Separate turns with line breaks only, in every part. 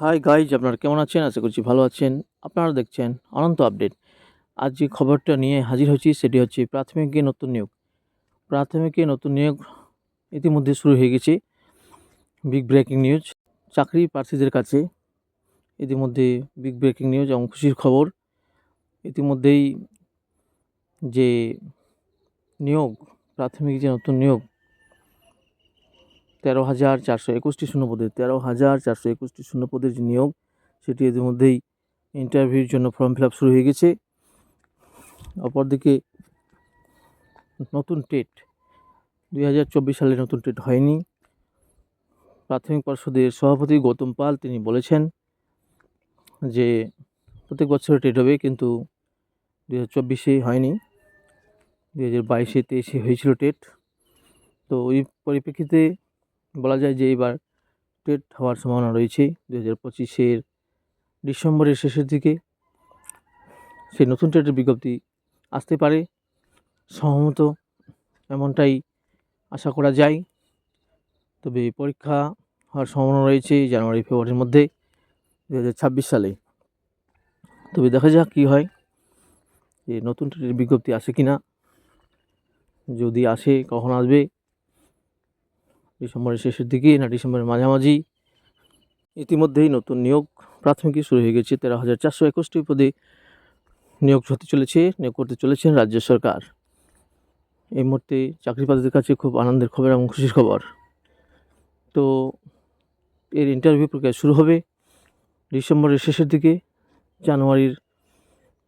Hi guys আপনারা কেমন আছেন? আশা করছি ভালো আছেন। আপনারা দেখছেন অনন্ত আপডেট। আজ যে খবরটা নিয়ে হাজির হয়েছি সেটি হচ্ছে প্রাথমিকে নতুন নিয়োগ। প্রাথমিকে নতুন নিয়োগ ইতিমধ্যে শুরু হয়ে গেছে। বিগ ব্রেকিং নিউজ চাকরি প্রার্থীদের কাছে ইতিমধ্যে বিগ ব্রেকিং নিউজ এবং খুশির খবর। ইতিমধ্যেই যে নিয়োগ, প্রাথমিক যে নতুন নিয়োগ তেরো হাজার চারশো একুশটি শূন্যপদে, তেরো হাজার চারশো একুশটি শূন্যপদের যে নিয়োগ, সেটি ইতিমধ্যেই ইন্টারভিউর জন্য ফর্ম ফিল আপ শুরু হয়ে গেছে। অপরদিকে নতুন টেট, দুই হাজার চব্বিশ সালে নতুন টেট হয়নি। প্রাথমিক পর্ষদের সভাপতি গৌতম পাল তিনি বলেছেন যে প্রত্যেক বছর টেট হবে, কিন্তু দু হাজার চব্বিশে হয়নি। দু হাজার বাইশে তেইশে হয়েছিল টেট। তো ওই পরিপ্রেক্ষিতে বলা যায় যে এবার টেট হওয়ার সম্ভাবনা রয়েছে দু হাজার পঁচিশের ডিসেম্বরের শেষের দিকে সেই নতুন টেটের বিজ্ঞপ্তি আসতে পারে। সম্ভবত এমনটাই আশা করা যায়। তবে পরীক্ষা হওয়ার সম্ভাবনা রয়েছে জানুয়ারি, ফেব্রুয়ারির মধ্যে দু ছাব্বিশ সালে। তবে দেখা যাক কী হয় যে নতুন টেটের বিজ্ঞপ্তি আসে কি না যদি আসে, কখন আসবে? ডিসেম্বরের শেষের দিকে না, ডিসেম্বরের মাঝামাঝি। ইতিমধ্যেই নতুন নিয়োগ প্রাথমিকই শুরু হয়ে গেছে। তেরো হাজার চারশো একুশটি পদে নিয়োগ হতে চলেছে, নিয়োগ করতে চলেছেন রাজ্য সরকার। এই মুহূর্তে চাকরিপ্রার্থীদের কাছে খুব আনন্দের খবর এবং খুশির খবর। তো এর ইন্টারভিউ প্রক্রিয়া শুরু হবে ডিসেম্বরের শেষের দিকে, জানুয়ারির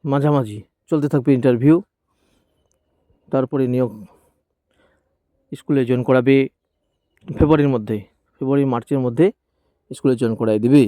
মাঝামাঝি। চলতে থাকবে ইন্টারভিউ তারপরে নিয়োগ স্কুলে জয়েন করাবে ফেব্রুয়ারির মধ্যে ফেব্রুয়ারি মার্চের মধ্যে স্কুলে জয়েন করাই দেবে।